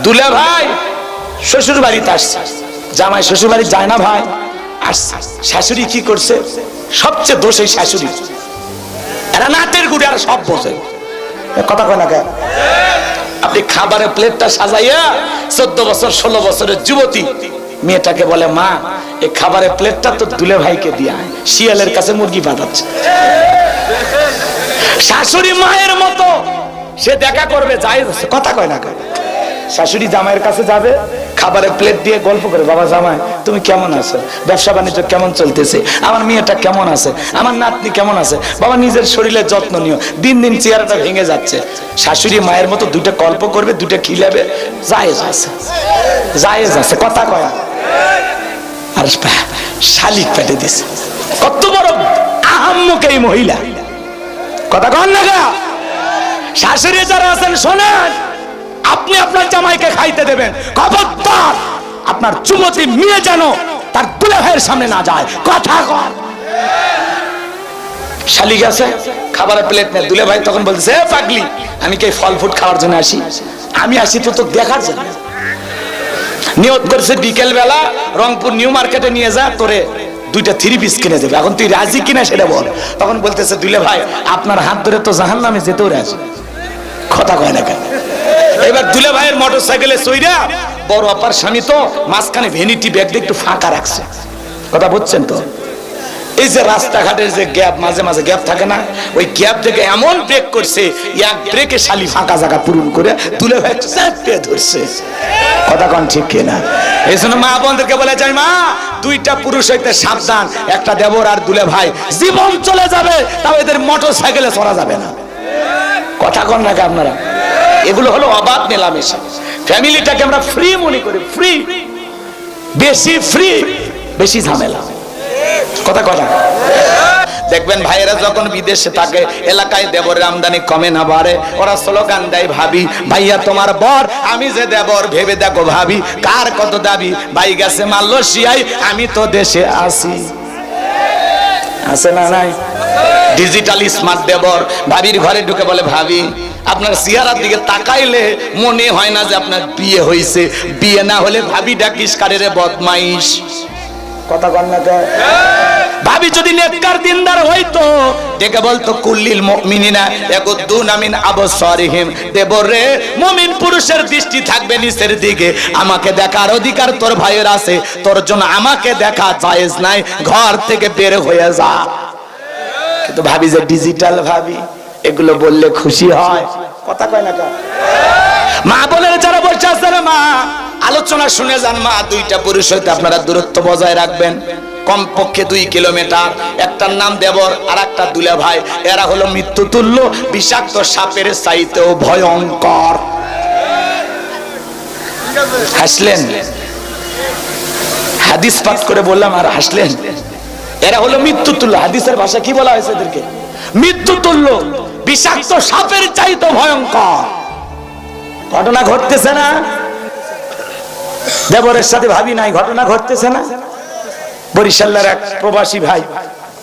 দুলে ভাই শ্বশুর বাড়িতে আসছে। জামাই শ্বশুর বাড়ি যায় না ভাই, আসছে। শাশুড়ি কি করছে? সবচেয়ে দোষ এই শাশুড়ি। এরা নাটের গুড়ে আর সব বোঝে। কথা কয় না কেন? আপনি খাবারের প্লেটটা সাজাইয়া চোদ্দ বছর, ষোলো বছরের যুবতী মেয়েটাকে বলে, মা, এই খাবারের প্লেটটা তো দুলে ভাইকে দিয়া শিয়ালের কাছে মুরগি পাঠাচ্ছে। শাশুড়ি মায়ের মতো, সে দেখা করবে যাই কথা কয় না কয় শাশুড়ি জামাইয়ের কাছে যাবে, খাবারের প্লেট দিয়ে গল্প করে, বাবা জামাই, তুমি কেমন আছো? ব্যবসা বাণিজ্য কেমন চলতেছে? আমার মেয়েটা কেমন আছে? আমার নাতনি কেমন আছে? বাবা নিজের শরীরের যত্ন নিও। দিন দিন চেহারাটা ভেঙে যাচ্ছে। শাশুড়ি মায়ের মতো দুইটা গল্প করবে, দুইটা খিলাবে জায়েজ আছে। জায়েজ আছে, কথা কয় আর শালিক পেটে দিছে। কত বড় আহাম্মক এই মহিলা। কথা কন না? শাশুড়ি যারা আছেন, শোনেন। আপনি আপনার জামাইকে খাইতে দেবেন। খবরদার, আপনার যুবতী মেয়ে যেন তার দুলে ভাইয়ের সামনে না যায়। কথা কন। শালি গেছে, খাবারের প্লেট নেই দুলে ভাই তখন বলছে "এ পাগলি, আমি কে ফল ফুড খাওয়ার জন্য আসি? আমি আসি তো তো দেখার জন্য। নিয়ত করছে বিকেল বেলা রংপুর নিউ মার্কেটে নিয়ে যা, তোরে দুইটা থ্রি পিস কিনে দেবে। এখন তুই রাজি কিনা সেটা বল। তখন বলতেছে দুলে ভাই আপনার হাত ধরে তো জাহান নামে যেতেও রাজি। কথা কয় না কেন? এবার দুলে ভাইয়ের মোটর সাইকেলে সইরা বড় আপার স্বামী তো মাঝখানে ভ্যানিটি ব্যাগ দিয়ে একটু ফাঁকা রাখছে। কথা বুঝছেন তো? এই যে রাস্তাঘাটের যে গ্যাপ, মাঝে মাঝে গ্যাপ থাকে না, ওই গ্যাপ থেকে এমন ব্রেক করছে, এক ব্রেকে শালি ফাঁকা জায়গা পূরণ করে তুলে ভাই ধরছে। কথা কন ঠিক কিনা এই জন্য মা বোনদেরকে বলে, যাই মা, দুইটা পুরুষ হইতে সাবধান, একটা দেবর আর দুলে ভাই। জীবন চলে যাবে, তাও এদের মোটর সাইকেলে চড়া যাবে না। কথা কন নাকি আপনারা? এগুলো হলো অবাধ মেলামেশা। ফ্যামিলিটাকে আমরা ফ্রি মনে করি ফ্রি বেশি ফ্রি বেশি ঝামেলা। কথা কথা দেখবেন ভাইয়েরা যখন বিদেশে থাকে, এলাকায় দেবরের আমদানি কমে না বাড়ে। ওরা স্লোগান দেয়, ভাবি, ভাইয়া তোমার বর, আমি যে দেবর, ভেবে দেখো ভাবি, কার কত দাবি? ভাই গেছে মালয়েশিয়ায়, আমি তো দেশে আসি আছে না নাই? ডিজিটালি স্মার্ট দেবর ভাবির ঘরে ঢুকে বলে, ভাবি, আপনার চেহারার দিকে তাকাইলে মনে হয় না যে আপনার বিয়ে হয়েছে বিয়ে না হলে ভাবি ডাকিস কারেরে বদমাইশ? কথা বল না ভাবি, যদি নেককার দিনদার হইতো, ডেকে বলতো, কুল্লিল মুমিনিনা ইয়াকুদ্দুন মিন আবসারিহিম। দেবরে মুমিন পুরুষের দৃষ্টি থাকবে নিচের দিকে। আমাকে দেখার অধিকার তোর ভাইয়ের আছে। তোর জন্য আমাকে দেখা জায়েজ নাই। ঘর থেকে বের হয়ে যা। কিন্তু ভাবি যে ডিজিটাল ভাবি, এগুলো বললে খুশি হয়। কথা কয় না কেন? মা বলে যারা বসে আছে মা আলোচনা শুনে যান মা, দুইটা পুরুষ হইতে আপনারা দূরত্ব বজায় রাখবেন। কমপক্ষে দুই কিলোমিটার। একটার নাম দেবর আর একটা দুলে ভাই। এরা হলো মৃত্যু তুল্য বিষাক্ত সাপের চাইতেও ভয়ঙ্কর। হাসলেন? হাদিস পাঠ করে বললাম, আর হাসলেন? এরা হলো মৃত্যু তুল্য হাদিসের ভাষা কি বলা হয়েছে এদেরকে? মৃত্যু তুল্য বিষাক্ত সাপের চাইতে ভয়ঙ্কর। ঘটনা ঘটতেছে না? দেবরের সাথে ভাবি নাই, ঘটনা ঘটতেছে না? বরিশালের এক প্রবাসী ভাই,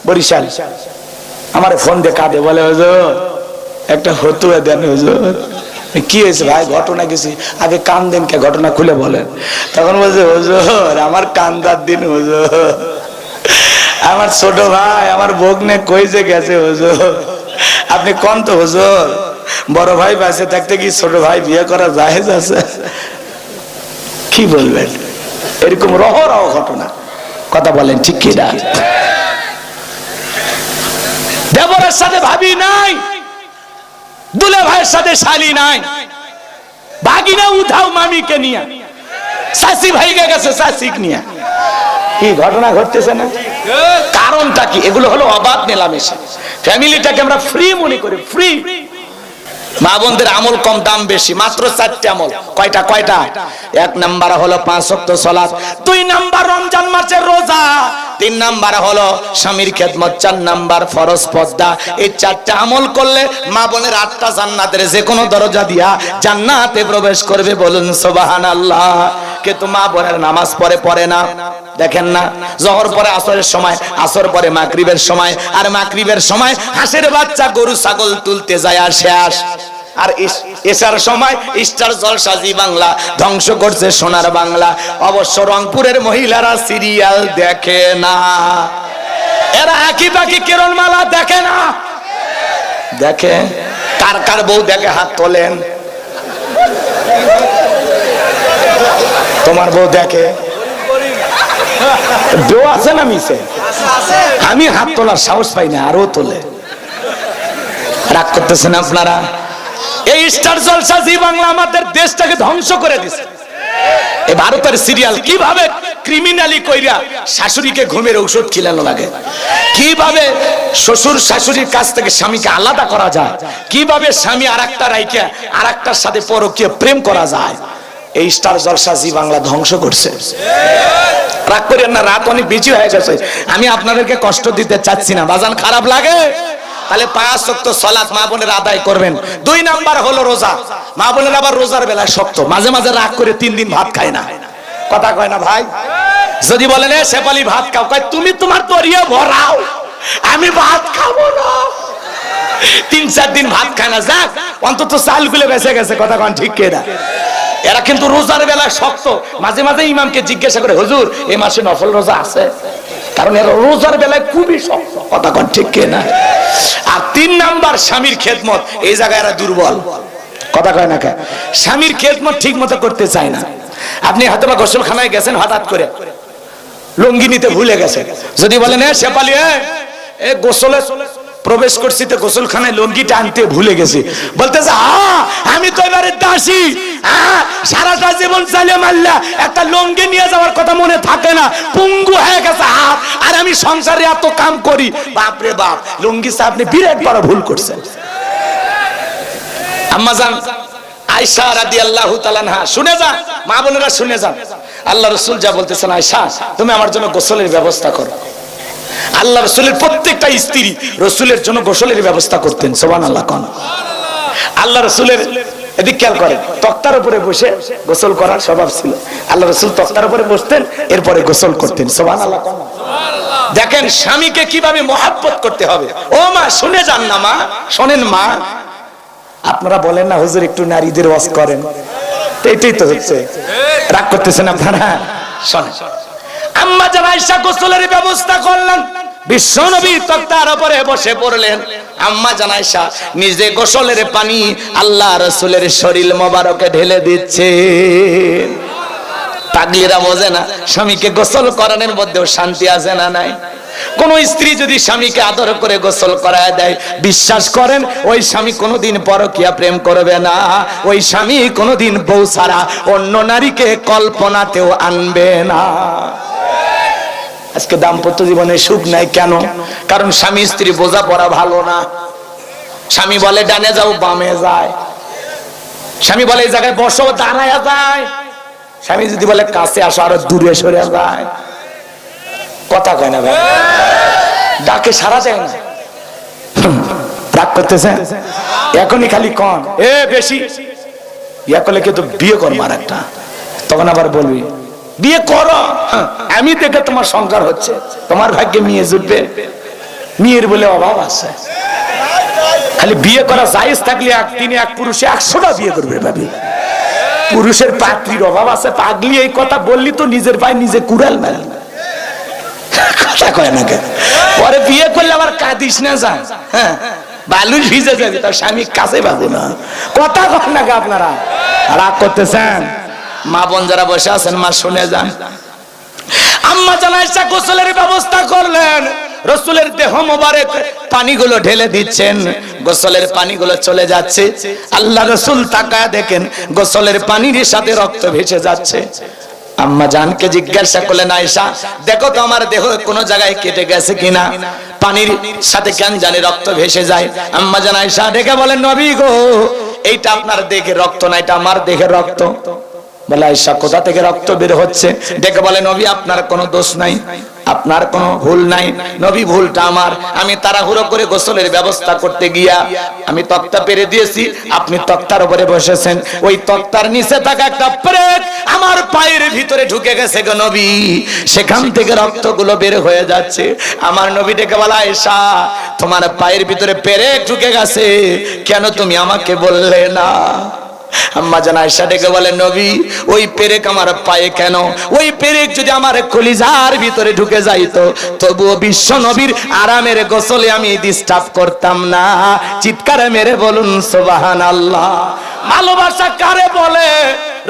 বরিশাল, আমার ফোন দিয়ে কাঁদে, বলে, হুজুর, একটা হতুয়া দেন, হুজুর। কি হয়েছে ভাই? ঘটনা কিছু? আগে কান দেন কে? ঘটনা খুলে বলেন। তখন বলছে, হুজুর, আমার কান্দার দিন, হুজুর। আমার ছোট ভাই, আমার বগ্নে কইছে গেছে, হুজুর? আপনি কোন তো, হুজুর? বড় ভাই বাসে থাকতে কি ছোট ভাই বিয়ে করা জাহেজ আছে? কি বলবেন? এরকম রহ রহ ঘটনা। কথা বলেন, ঠিক কি না? দেবরের সাথে ভাবি নাই, দুলে ভাইয়ের সাথে শালি নাই। ভাগিনা উধাও মামিকে নিয়ে। শাসি ভাইকে গেছে শাসিক নিয়ে। কি ঘটনা ঘটতেছে না? কারণটা কি? এগুলো হলো অবাধ মেলামেশা। ফ্যামিলিটাকে আমরা ফ্রি মনে করি ফ্রি মা বোনদের আমল কম, দাম বেশি। মাত্র চারটে আমল। কয়টা কয়টা? এক নাম্বার হলো পাঁচ সপ্তাহ সালাত দুই নাম্বার রমজান মাসের রোজা। তিন নাম্বার হলো স্বামীর খেদমত, চার নাম্বার ফরজ পর্দা। এই চারটা আমল করলে মা বোনের আটটা জান্নাতের যে কোনো দরজা দিয়া জান্নাতে প্রবেশ করবে বলুন সুবহানাল্লাহ। কিন্তু মা বোনের নামাজ পড়ে পড়ে না। দেখেন না, জহর পরে আসরের সময়, আসর পরে মাগরিবের সময়, আর মাগরিবের সময় হাঁসের বাচ্চা গরু, ছাগল তুলতে যায় আর শেষ আর এসার সময় স্টার জলসা জি বাংলা, ধ্বংস করছে সোনার বাংলা। অবশ্য রংপুরের মহিলারা সিরিয়াল দেখে না। এরা একই বাকি কিরণমালা দেখে না। দেখে? কার কার বউ দেখে হাত তোলেন? তোমার বউ দেখে? বউ আছে না মিশে? আমি হাত তোলার সাহস পাই না আরও তোলে। রাগ করতেছেন আপনারা? এই স্টার জলসা জি বাংলা আমাদের দেশটাকে ধ্বংস করে দিছে। এই ভারতের সিরিয়াল কীভাবে ক্রিমিনালি কইরা শাশুড়িকে ঘুমের ঔষধ খিলানো লাগে? কীভাবে শ্বশুর শাশুড়ির কাছ থেকে স্বামীকে আলাদা করা যায়? কীভাবে স্বামী আর একটা রাইকে আর একটার সাথে পরকীয় প্রেম করা যায়? এই স্টার জলসা জি বাংলা ধ্বংস করছে। রাগ করেন না, রাত অনেক বেশি হয়ে গেছে। আমি আপনাদেরকে কষ্ট দিতে চাচ্ছি না। বাজান, খারাপ লাগে? তাহলে পাঁচ শক্ত সলাৎ মা বোনের আদায় করবেন। দুই নাম্বার হলো রোজা। মা বোনের আবার রোজার বেলায় শক্ত। মাঝে মাঝে রাগ করে তিন দিন ভাত খায় না। কথা কয় না ভাই? যদি বলেন এ শেফালি, ভাত খাও। কয়, তুমি তোমার তরিয়ে ভরাও। আমি ভাত খাব না। তিন, চার দিন ভাত খায় না। যাক, অন্তত চাল গুলে বেঁচে গেছে। কথা কন ঠিক কে না? এরা কিন্তু রোজার বেলায় শক্ত। মাঝে মাঝে ইমামকে জিজ্ঞাসা করে, হুজুর, এ মাসে নফল রোজা আছে? কারণ এরা রোজার বেলায় খুবই শক্ত কথা কন ঠিক কে না আর তিন নাম্বার, স্বামীর খেদমত। এই জায়গায় এরা দুর্বল। কথা কয় না কে? স্বামীর খেদমত ঠিক মতো করতে চায় না। আপনি হয়তো বা গোসলখানায় গেছেন হঠাৎ করে। লুঙ্গি নিতে ভুলে গেছে যদি বলেন হ্যাঁ শেপালি হ্যাঁ এ গোসলে প্রবেশ করছি তো গোসলখানায় লুঙ্গিটা আনতে ভুলে গেছি। বলতেছে আমি তো এবারে দাসী। সারাটা জীবন চালিয়ে মারলা একটা লুঙ্গি নিয়ে যাওয়ার কথা মনে থাকে না। পুঙ্গু হয়ে গেছে। হাত আর আমি সংসারে এত কাম করি। বাপরে বাপ, লুঙ্গি আপনি বিরাট বড় ভুল করছেন। আম্মা আম্মাজান আয়সা রাদিয়াল্লাহু তাআলা আনহা, শুনে যান, মা বোনেরা শুনে যান। আল্লাহ রাসূল যা বলতেছেন আয়সা তুমি আমার জন্য গোসলের ব্যবস্থা করো। আল্লাহ রসুলের প্রত্যেকটা স্ত্রী রসুলের জন্য গোসলের ব্যবস্থা করতেন সোবান আল্লাহ কন। আল্লাহ রসুলের, এদিক খেয়াল তক্তার উপরে বসে গোসল করার স্বভাব ছিল। আল্লাহ রসুল তক্তার উপরে বসতেন, এরপরে গোসল করতেন সোবান আল্লাহ দেখেন স্বামীকে কীভাবে মহাব্বত করতে হবে। ও মা, শুনে যান না মা, শোনেন মা। আপনারা বলেন না, হুজুর একটু নারীদের ওয়াজ করেন। এটাই তো হচ্ছে। রাগ করতেছেন আপনারা? শোনেন। আম্মা জান আয়েশা গোসলের ব্যবস্থা করলেন, বিশ্বনবী তক্তার উপরে বসে পড়লেন। আম্মা জান আয়েশা নিজে গোসলের পানি আল্লাহ রাসূলের শরীর মোবারকে ঢেলে দিচ্ছে। পাগলিরা বোঝে না, স্বামীকে গোসল করানোর মধ্যেও শান্তি আছে না নাই? কোন স্ত্রী যদি স্বামীকে আদর করে গোসল করায় দেয়, বিশ্বাস করেন, ওই স্বামী কোনোদিন পরকিয়া প্রেম করবে না। ওই স্বামী কোনোদিন বউ ছাড়া অন্য নারীকে কল্পনাতেও আনবে না। আজকে দাম্পত্য জীবনে সুখ নাই কেন? কারণ স্বামী স্ত্রী বোঝা পড়া ভালো না। স্বামী বলে ডানে যাও বামে যায়। স্বামী বলে এই জায়গায় বসো দাঁড়ায় যায়। স্বামী যদি বলে কাছে আসো আরও দূরে সরে যায়। কথা কয় না ভাই। ডাকে সারা যায় না। রাগ করতেছে? এখনই খালি কন। এ বেশি। ইয়া করলে কিন্তু বিয়ে কর মার একটা। তখন আবার বলবি বিয়ে করো। হ্যাঁ, আমি দেখে তোমার সংসার হচ্ছে। তোমার ভাগ্যে মেয়ে জুটবে। মেয়ের বলে অভাব আছে। খালি বিয়ে করা জায়েজ থাকলে এক দিনে এক পুরুষে একশোটা বিয়ে করবে ভাবি। পুরুষের পাত্রীর অভাব আছে। পাগলি এই কথা বললি তো নিজের পায়ে নিজে কুড়াল মেল কথা কয় না কেন? পরে বিয়ে করলে আবার কাঁদিস না যান হ্যাঁ বালুস ভিজে যাবে তার স্বামী কাছে পাবো না। কথা কয় না আপনারা? রাগ করতেছেন? মা বোন যারা বসে আছেন, মা শুনে যান। আম্মা জানাইসা গোসলের ব্যবস্থা করলেন। রসুলের দেহ মোবারক পানিগুলো ঢেলে দিচ্ছেন। গোসলের পানিগুলো চলে যাচ্ছে। আল্লাহ রসুল তাকায় দেখেন, গোসলের পানির সাথে রক্ত ভেসে যাচ্ছে। আম্মা জানকে জিজ্ঞাসা করলেন, আয়েশা, দেখো তো আমার দেহ কোন জায়গায় কেটে গেছে কিনা? পানির সাথে কেন জানি রক্ত ভেসে যায়। আম্মা জান, আয়েশা, দেখে বলেন, নবী গো, এইটা আপনার দেখে রক্ত না, এটা আমার দেহের রক্ত। বলে আয়েশা কোথা থেকে রক্ত বের হচ্ছে? দেখে বলে, নবী, আপনার কোনো দোষ নাই, আপনার কোনো ভুল নাই। নবী, ভুলটা আমার। আমি তাড়াহুড়ো করে গোসলের ব্যবস্থা করতে গিয়া আমি তক্তা পেরে দিয়েছি। আপনি তক্তার উপরে বসেছেন। ওই তক্তার নিচে থাকা একটা প্রেত আমার পায়ের ভিতরে ঢুকে গেছে গো নবী। সেখান থেকে রক্তগুলো বের হয়ে যাচ্ছে। আমার নবী ডেকে বলা এসা তোমার পায়ের ভিতরে পেরেক ঢুকে গেছে। কেন তুমি আমাকে বললে না? আম্মা জান আয়সা ডেকে বলে, নবী, ওই পেরেক আমার পায়ে কেন? ওই পেরেক যদি আমার কলিজার ভিতরে ঢুকে যাইতো, তবুও বিশ্ব নবীর আরামের গোসলে আমি ডিস্টার্ব করতাম না। চিৎকারে মেরে বলুন সোবাহান আল্লাহ ভালোবাসা কারে বলে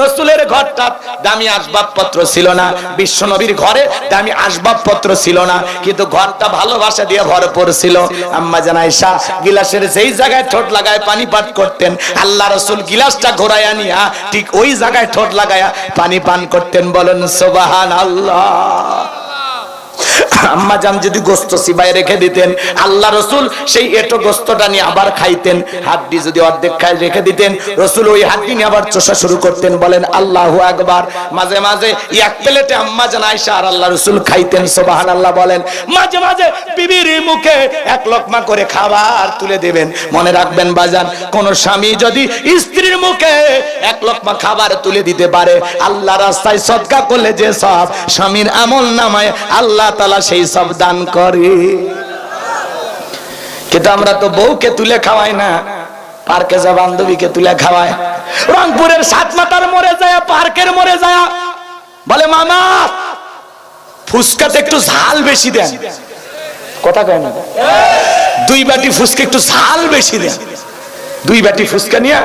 রসুলের ঘরটা দামি আসবাবপত্র ছিল না। বিশ্ব নবীর ঘরে দামি আসবাবপত্র ছিল না। কিন্তু ঘরটা ভালোবাসা দিয়ে ভরপুর ছিল। আম্মা জানাইশা গিলাসের যেই জায়গায় ঠোঁট লাগায় পানি পান করতেন, আল্লাহ রসুল গিলাসটা ঘোরাইয়া নিয়া ঠিক ওই জায়গায় ঠোঁট লাগায়া পানি পান করতেন। বলেন সোবাহান আল্লাহ আম্মা জান যদি গোস্ত সিবাই রেখে দিতেন, আল্লাহ রসুল সেই এটো গোস্তটা নিয়ে আবার খাইতেন। হাড্ডি যদি অর্ধেক খাই রেখে দিতেন, রসুল ওই হাড্ডি নিয়ে আবার চষা শুরু করতেন, বলেন, আল্লাহ একবার মাঝে মাঝে এক প্লেটে আম্মা জান আয়সা আর আল্লাহ রসুল খাইতেন সোবাহান আল্লাহ বলেন। মাঝে মাঝে বিবির মুখে এক লোকমা করে খাবার তুলে দেবেন। মনে রাখবেন, বাজান, কোন স্বামী যদি স্ত্রীর মুখে এক লোকমা খাবার তুলে দিতে পারে, আল্লাহ রাস্তায় সদকা করলে যে সব স্বামীর আমল নামায়, আল্লাহ তালা সেই সব দান করে। কিন্তু আমরা তো বউকে তুলে খাওয়াই না, পার্কে যা বান্ধবীকে তুলে খাওয়ায় রংপুরের সাত মাতার মরে যায়, পার্কের মরে যায়। বলে, মামা, ফুসকাতে একটু ঝাল বেশি দেন। কথা কয় না। দুই বাটি ফুসকা একটু ঝাল বেশি দেন। দুই বাটি ফুসকা নিয়ে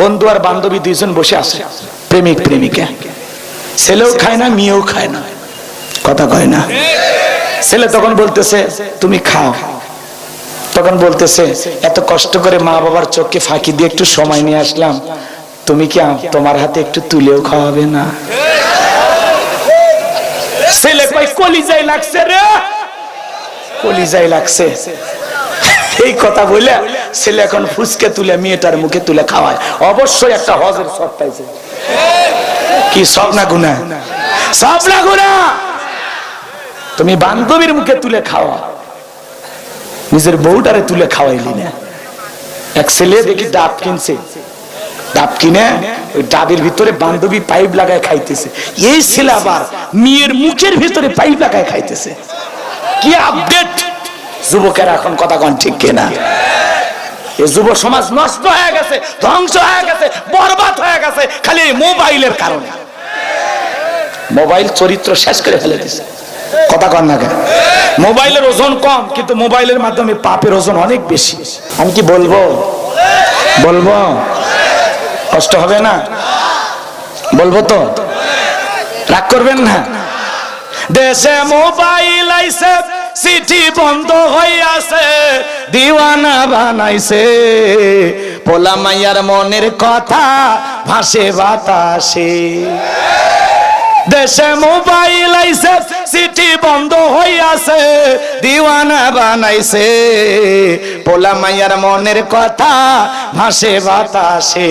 বন্ধু আর বান্ধবী দুইজন বসে আছে, প্রেমিক, প্রেমিকা। ছেলেও খায় না, মেয়েও খায় না। কথা কয় না। ছেলে তখন বলতেছে, তুমি খাও। তখন বলতেছে, এত কষ্ট করে মা বাবার চোখকে ফাঁকি দিয়ে একটু সময় নিয়ে আসলাম। তুমি কি তোমার হাতে একটু তুলেও খাওয়াবে না? ছেলে কই কলিজাই লাগছে রে। কলিজাই লাগছে। এই কথা বলে ছেলে এখন ফুসকে তুলে মেয়েটার মুখে তুলে খাওয়ায়। অবশ্যই একটা হজের সব পাইছে কি সব না গুনা সব না গুনা তুমি বান্ধবীর মুখে তুলে খাওয়া। নিজের বউটারে তুলে খাওয়াইলি না। এক ছেলে দেখি ডাব কিনছে। ডাব কিনে ওই ডাবের ভিতরে বান্ধবী পাইপ লাগায় খাইতেছে। এই ছেলে আবার মেয়ের মুখের ভিতরে পাইপ লাগায় খাইতেছে। কি আপডেট? যুবকের এখন কথা কন ঠিক কিনা? এই যুব সমাজ নষ্ট হয়ে গেছে, ধ্বংস হয়ে গেছে, বরবাদ হয়ে গেছে, খালি মোবাইলের কারণে। মোবাইল চরিত্র শেষ করে ফেলে দিছে। কথা কন না কেন? মোবাইলের ওজন কম, কিন্তু মোবাইলের মাধ্যমে পাপের ওজন অনেক বেশি। আমি কি বলব? বলব? কষ্ট হবে না? বলব তো? রাগ করবেন না? দেশে মোবাইল আইছে, চিঠি বন্ধ হইয়াছে দিওয়ানা বানাইছে। পোলা মাইয়ার মনের কথা ভাসে বাতাসে। দেশে মোবাইল আইছে সিটি বন্ধ হইয়াছে দিওয়ানা বানাইছে। পোলা মাইয়ার মনের কথা ভাসে বাতাসে।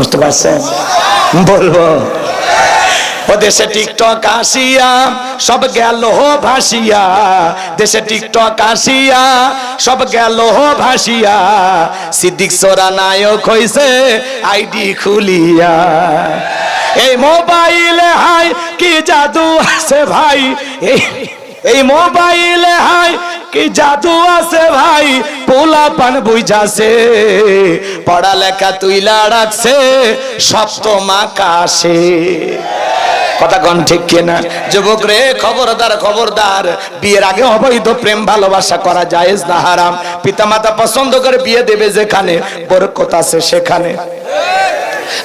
কষ্ট পাচ্ছেন বলব ও দেশে টিকটক আসিয়া, সব গেল ভাসিয়া। দেশে টিকটক আসিয়া, সব গেল ভাসিয়া। সিদ্দিক সোরা নায়ক হইছে, আইডি খুলিয়া। এই মোবাইলে হাই, কি জাদু আছে ভাই? এই এই মোবাইলে হাই, কি জাদু আছে ভাই? পোলা পান বুঝাছে। পড়ালেখা তুইলা রাখছে, সপ্তম আকাশে। কথা কন ঠিক কিনা? যুবক রে, খবরদার খবরদার। বিয়ের আগে অবৈধ প্রেম ভালোবাসা করা জায়েজ না হারাম। পিতামাতা পছন্দ করে বিয়ে দেবে যেখানে, বরকত আছে সেখানে।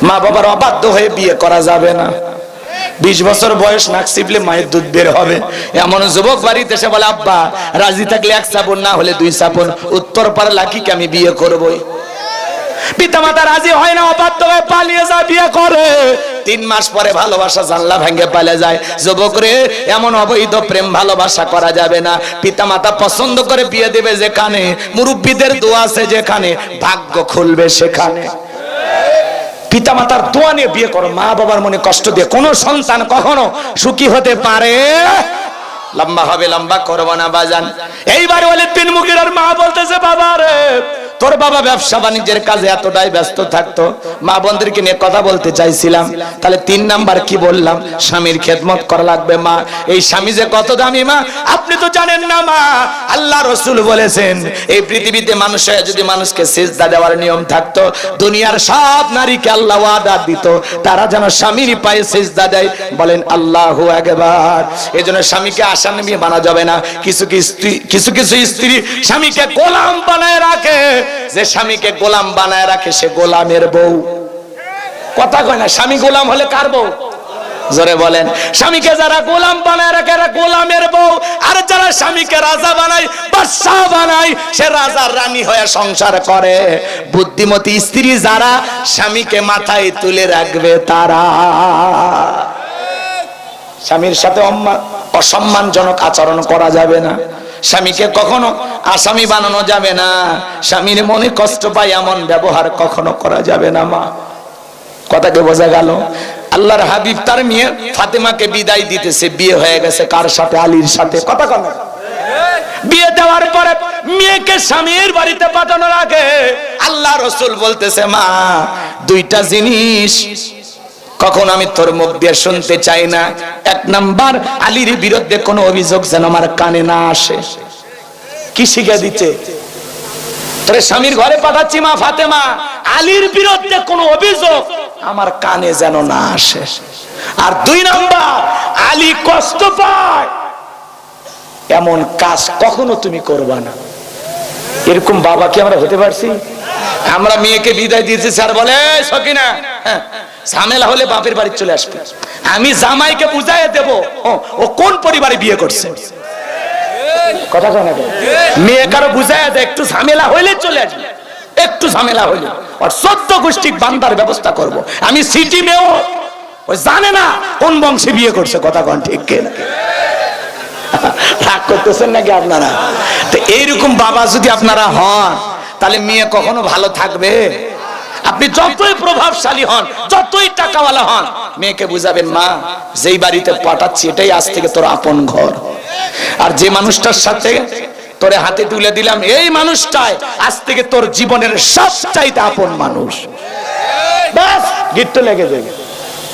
মা বাবার অবাধ্য হয়ে বিয়ে করা যাবে না। বিশ বছর বয়স নাক চিপলে মায়ের দুধ বের হবে। এমন যুবক বাড়িতে এসে বলে, আব্বা, রাজি থাকলে এক সাপন না হলে দুই সাপন উত্তর পার লাকিকে আমি বিয়ে করবই? পিতামাতা রাজি হয় না অবাধ্য হয়ে পালিয়ে যায়, বিয়ে করে। তিন মাস পরে ভালোবাসা জানলা ভেঙে পালে যায়। যুবক রে, এমন অবৈধ প্রেম ভালোবাসা করা যাবে না। পিতামাতা পছন্দ করে বিয়ে দেবে যেখানে, মুরব্বীদের দোয়া আছে যেখানে, ভাগ্য খুলবে সেখানে। পিতামাতার দোয়া নিয়ে বিয়ে করো। মা বাবার মনে কষ্ট দিয়ে। কোনো সন্তান কখনো সুখী হতে পারে? লম্বা হবে, লম্বা করব না, বাজান। এইবার বলে তিন মুখের আর মা বলতেছে, বাবা রে তোর বাবা ব্যবসা বাণিজ্যের কাজে এতটাই ব্যস্ত থাকতো, মা বোনদেরকে নিয়ে কথা বলতে চাইছিলাম। তাহলে তিন নাম্বার কি বললাম? স্বামীর খেদমত করা লাগবে, মা। এই স্বামী যে কত দামি, মা। আপনি তো জানেন না, মা। আল্লাহ রসুল বলেছেন, এই পৃথিবীতে মানুষে যদি মানুষকে সিজদা দেওয়ার নিয়ম থাকতো, দুনিয়ার সব নারীকে আল্লাহ ওয়াদা দিত। তারা যেন স্বামীর পায়ে সিজদা দেয়, বলেন আল্লাহু একবার এজন্য স্বামীকে আসানবি মানা যাবে না। কিছু কি স্ত্রী কিছু কিছু স্ত্রী স্বামীকে গোলাম বানায় রাখে। যে স্বামীকে গোলাম বানায় রাখে, সে গোলামের বউ। কথা কয় না, স্বামী গোলাম হলে কার বউ? জোরে বলেন, স্বামীকে যারা গোলাম বানায় রাখে, এরা গোলামের বউ। আর যারা স্বামীকে রাজা বানায়, বাদশাহ বানায়, সে রাজার রানী হয়ে সংসার করে। বুদ্ধিমতী স্ত্রী যারা স্বামীকে মাথায় তুলে রাখবে, তারা স্বামীর সাথে অসম্মানজনক আচরণ করা যাবে না। স্বামীকে কখনো আসামি বানানো যাবে না। স্বামীর মনে কষ্ট পায়, এমন ব্যবহার কখনো করা যাবে না, মা। কথাকে বোঝা গেল। আল্লাহর হাবিব তার মেয়ে ফাতেমাকে বিদায় দিতেছে, বিয়ে হয়ে গেছে। কার সাথে? আলীর সাথে। কথা কন। বিয়ে দেওয়ার পরে মেয়েকে স্বামীর বাড়িতে পাঠানোর আগে আল্লাহ রসুল বলতেছে, মা, দুইটা জিনিস কখন আমি তোর মুখ দিয়ে শুনতে চাই না? এক নাম্বার, আলীর বিরুদ্ধে কোনো অভিযোগ যেন আমার কানে না আসে। কি শিখে দিচ্ছে? তোরে স্বামীর ঘরে পাঠাচ্ছি মা ফাতেমা। আলীর বিরুদ্ধে কোনো অভিযোগ আমার কানে যেন না আসে। আর দুই নাম্বার, আলী কষ্ট পায়। এমন কাজ কখনো তুমি করবা না। এরকম বাবা কি আমরা হতে পারছি? আমরা মেয়েকে বিদায় দিয়েছি স্যার বলে সকিনা হ্যাঁ, ঝামেলা হলে বাপের বাড়ি চলে আসবে। আমি জামাইকে বুঝাই দেব ও, ও কোন পরিবারে বিয়ে করছে। কথা কয় না মেয়ে কারও বুঝাই দেয় একটু ঝামেলা হইলে চলে আসবে। একটু ঝামেলা হইলে। আর সত্য গোষ্ঠী বান্দার ব্যবস্থা করব। আমি সিটি মেয়েও ওই জানে না কোন বংশে বিয়ে করছে কথা কন ঠিক কেনা রাগ করতেছেন নাকি আপনারা? তো এইরকম বাবা যদি আপনারা হন তাহলে মেয়ে কখনো ভালো থাকবে? আপনি যতই প্রভাবশালী হন, যতই টাকাওয়ালা হন, মেয়েকে বুঝাবেন, মা, যেই বাড়িতে পাঠাচ্ছি, এটাই আজ থেকে তোর আপন ঘর। আর যে মানুষটার সাথে তোরে হাতে তুলে দিলাম, এই মানুষটাই আজ থেকে তোর জীবনের সবচাইতে আপন মানুষ। ব্যাস, গিট্টু লেগে যাবে।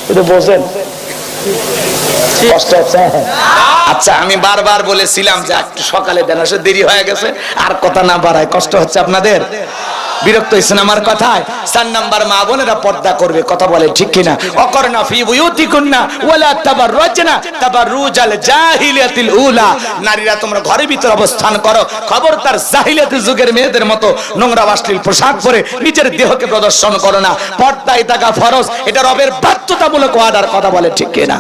এটা বোঝেন কষ্ট হচ্ছে আচ্ছা আমি বারবার বলেছিলাম যে একটু সকালে দেন আসলে দেরি হয়ে গেছে আর কথা না বাড়ায় কষ্ট হচ্ছে আপনাদের? বিরক্ত হয়েছেন আমার কথায়? চার নাম্বার মা বোনেরা পর্দা করবে কথা বলে ঠিক কিনা? অকর্ণা ফি বুয়ুতিকুন্না ওয়ালা তাবাররাজনা তাবাররুজাল জাহিলিয়াতিল উলা। নারীরা তোমরা ঘরের ভিতর অবস্থান করো খবর তার জাহিলিয়াতি যুগের মেয়েদের মতো নোংরা অশ্লীল পোশাক পরে নিজের দেহকে প্রদর্শন করো না। পর্দায় থাকা ফরজ এটা রবের বাধ্যতামূলক ওয়াদার কথা বলে ঠিক কিনা?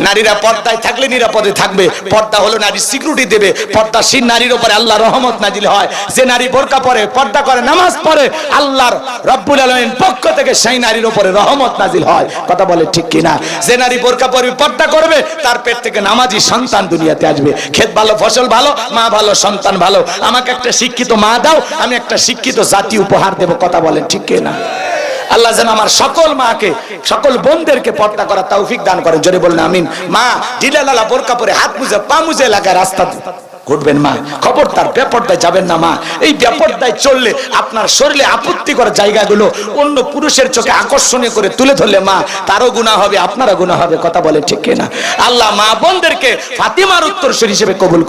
নারীরা পর্দায় থাকলে নিরাপদে থাকবে। পর্দা হলো নারী সিকিউরিটি দেবে। পর্দাশীল নারীর উপরে আল্লাহ রহমত নাজিল হয়। যে নারী বোরকা পরে, পর্দা করে, নামাজ পড়ে, আল্লাহর রব্বুল আলমীর পক্ষ থেকে সেই নারীর উপরে রহমত নাজিল হয়। কথা বলে ঠিক কিনা? যে নারী বোরকা পরে পর্দা করবে, তার পেট থেকে নামাজি সন্তান দুনিয়াতে আসবে। ক্ষেত ভালো, ফসল ভালো, মা ভালো, সন্তান ভালো। আমাকে একটা শিক্ষিত মা দাও, আমি একটা শিক্ষিত জাতি উপহার দেব। কথা বলেন ঠিক কিনা? আল্লাহ যেন আমার সকল মাকে, সকল বোনদেরকে পর্দা করা তৌফিক দান করেন। জোরে বলেন, আমিন। মা, ঢিলা লালা বোরকা পরে হাত মুজে পা মুজে এলাকায় রাস্তা ঘুরবেন মা, খবরদার, বেপরদায় যাবেন না মা। এই বেপরদায় চললে আপনার শরীরে আপত্তিকর জায়গাগুলো অন্য পুরুষের চোখে আকর্ষণীয় করে তুলে ধরলে মা, তারও গুণা হবে, আপনারও গুণা হবে, কথা বলে ঠিক কিনা? আল্লাহ মা বোনদেরকে ফাতিমার উত্তরসূরি হিসেবে কবুল